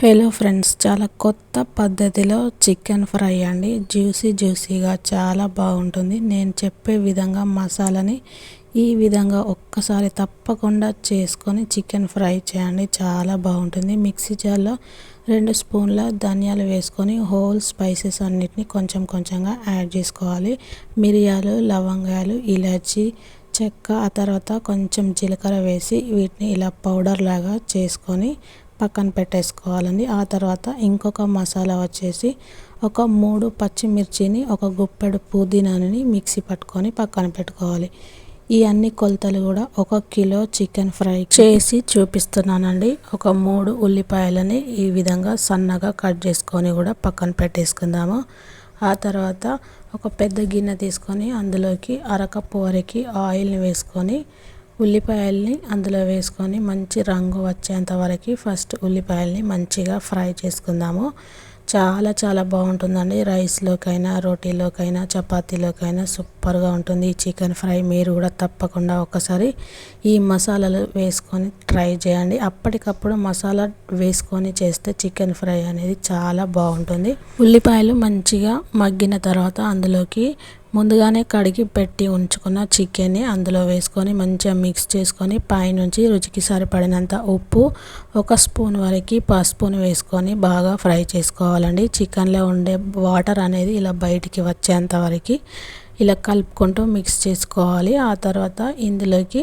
Hello friends చాలా కొత్త పద్ధతిలో చికెన్ ఫ్రై అండి. జ్యూసీ జ్యూసీగా చాలా బాగుంటుంది. నేను చెప్పే విధంగా మసాలాని ఈ విధంగా ఒక్కసారి తప్పకుండా చేసుకొని చికెన్ ఫ్రై చేయండి. చాలా బాగుంటుంది. మిక్సీ జార్లో రెండు స్పూన్ల ధనియాలు వేసుకొని హోల్ స్పైసెస్ అన్నిటిని కొంచెం కొంచెంగా యాడ్ చేసుకోవాలి. మిరియాలు లవంగాలు ఇలాచి చెక్క ఆ తర్వాత కొంచెం జీలకర్ర వేసి వీటిని ఇలా పౌడర్ లాగా చేసుకొని పక్కన పెట్టేసుకోవాలండి ఆ తర్వాత ఇంకొక మసాలా వచ్చేసి ఒక మూడు పచ్చిమిర్చిని ఒక గుప్పెడు పుదీనాని మిక్సీ పట్టుకొని పక్కన పెట్టుకోవాలి. ఈ అన్ని కొలతలు కూడా ఒక కిలో చికెన్ ఫ్రై చేసి చూపిస్తున్నానండి. ఒక మూడు ఉల్లిపాయలని ఈ విధంగా సన్నగా కట్ చేసుకొని కూడా పక్కన పెట్టేసుకుందాము. ఆ తర్వాత ఒక పెద్ద గిన్నె తీసుకొని అందులోకి అరకప్పు వరకు ఆయిల్ని వేసుకొని ఉల్లిపాయల్ని అందులో వేసుకొని మంచి రంగు వచ్చేంత వరకు ఫస్ట్ ఉల్లిపాయల్ని మంచిగా ఫ్రై చేసుకుందాము. చాలా చాలా బాగుంటుందండి రైస్లోకైనా రోటీలోకైనా చపాతీలోకైనా సూపర్గా ఉంటుంది. ఈ చికెన్ ఫ్రై మీరు కూడా తప్పకుండా ఒకసారి ఈ మసాలాలు వేసుకొని ట్రై చేయండి. అప్పటికప్పుడు మసాలా వేసుకొని చేస్తే చికెన్ ఫ్రై అనేది చాలా బాగుంటుంది. ఉల్లిపాయలు మంచిగా మగ్గిన తర్వాత అందులోకి ముందుగానే కడిగి పెట్టి ఉంచుకున్న చికెన్ని అందులో వేసుకొని మంచిగా మిక్స్ చేసుకొని పైనుంచి రుచికి సరిపడినంత ఉప్పు ఒక స్పూన్ వరకు పసుపును వేసుకొని బాగా ఫ్రై చేసుకోవాలండి. చికెన్లో ఉండే వాటర్ అనేది ఇలా బయటికి వచ్చేంత వరకు ఇలా కలుపుకుంటూ మిక్స్ చేసుకోవాలి. ఆ తర్వాత ఇందులోకి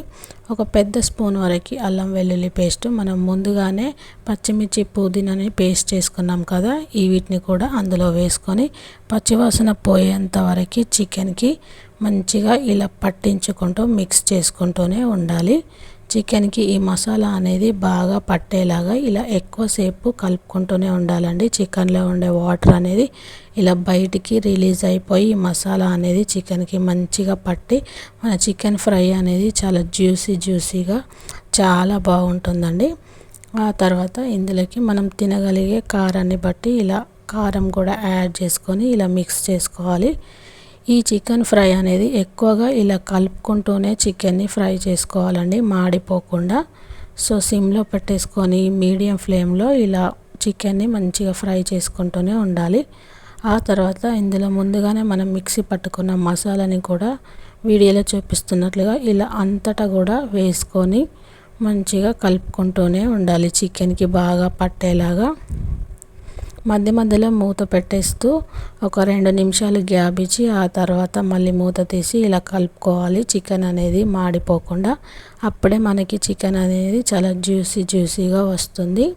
ఒక పెద్ద స్పూన్ వరకు అల్లం వెల్లుల్లి పేస్ట్. మనం ముందుగానే పచ్చిమిర్చి పుదీనాని పేస్ట్ చేసుకున్నాం కదా ఈ వీటిని కూడా అందులో వేసుకొని పచ్చివాసన పోయేంత వరకు చికెన్కి మంచిగా ఇలా పట్టించుకుంటూ మిక్స్ చేసుకుంటూనే ఉండాలి. చికెన్కి ఈ మసాలా అనేది బాగా పట్టేలాగా ఇలా ఎక్కువసేపు కలుపుకుంటూనే ఉండాలండి. చికెన్లో ఉండే వాటర్ అనేది ఇలా బయటికి రిలీజ్ అయిపోయి ఈ మసాలా అనేది చికెన్కి మంచిగా పట్టి మన చికెన్ ఫ్రై అనేది చాలా జ్యూసీ జ్యూసీగా చాలా బాగుంటుందండి. ఆ తర్వాత ఇందులోకి మనం తినగలిగే కారాన్ని బట్టి ఇలా కారం కూడా యాడ్ చేసుకొని ఇలా మిక్స్ చేసుకోవాలి. ఈ చికెన్ ఫ్రై అనేది ఎక్కువగా ఇలా కలుపుకుంటూనే చికెన్ని ఫ్రై చేసుకోవాలండి మాడిపోకుండా. సో సిమ్లో పెట్టేసుకొని మీడియం ఫ్లేమ్లో ఇలా చికెన్ని మంచిగా ఫ్రై చేసుకుంటూనే ఉండాలి. ఆ తర్వాత ఇందులో ముందుగానే మనం మిక్సీ పట్టుకున్న మసాలాని కూడా వీడియోలో చూపిస్తున్నట్లుగా ఇలా అంతటా కూడా వేసుకొని మంచిగా కలుపుకుంటూనే ఉండాలి. చికెన్కి బాగా పట్టేలాగా. మధ్య మధ్యలో మూత పెట్టేస్తూ ఒక రెండు నిమిషాలు గ్యాప్ ఇచ్చి ఆ తర్వాత మళ్ళీ మూత తీసి ఇలా కలుపుకోవాలి. చికెన్ అనేది మాడిపోకుండా అప్పుడే మనకి చికెన్ అనేది చాలా జ్యూసీ జ్యూసీగా వస్తుంది.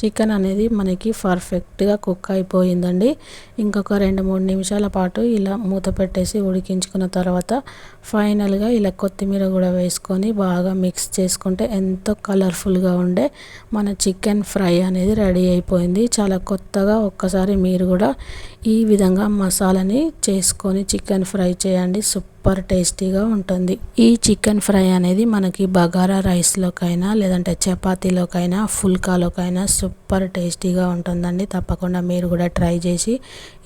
చికెన్ అనేది మనకి పర్ఫెక్ట్గా కుక్ అయిపోయిందండి. ఇంకొక రెండు మూడు నిమిషాల పాటు ఇలా మూత పెట్టేసి ఉడికించుకున్న తర్వాత ఫైనల్గా ఇలా కొత్తిమీర కూడా వేసుకొని బాగా మిక్స్ చేసుకుంటే ఎంతో కలర్ఫుల్గా ఉండే మన చికెన్ ఫ్రై అనేది రెడీ అయిపోయింది. చాలా కొత్తగా ఒక్కసారి మీరు కూడా ఈ విధంగా మసాలాని చేసుకొని చికెన్ ఫ్రై చేయండి. సూప్ సూపర్ టేస్టీగా ఉంటుంది. ఈ చికెన్ ఫ్రై అనేది మనకి బగారా రైస్లోకైనా లేదంటే చపాతీలోకైనా ఫుల్కాలోకైనా సూపర్ టేస్టీగా ఉంటుందండి. తప్పకుండా మీరు కూడా ట్రై చేసి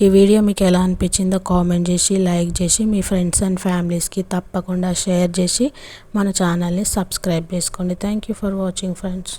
ఈ వీడియో మీకు ఎలా అనిపించిందో కామెంట్ చేసి లైక్ చేసి మీ ఫ్రెండ్స్ అండ్ ఫ్యామిలీస్కి తప్పకుండా షేర్ చేసి మన ఛానల్ని సబ్స్క్రైబ్ చేసుకోండి. Thank you for watching friends.